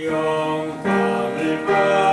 영광을 받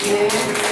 Yeah.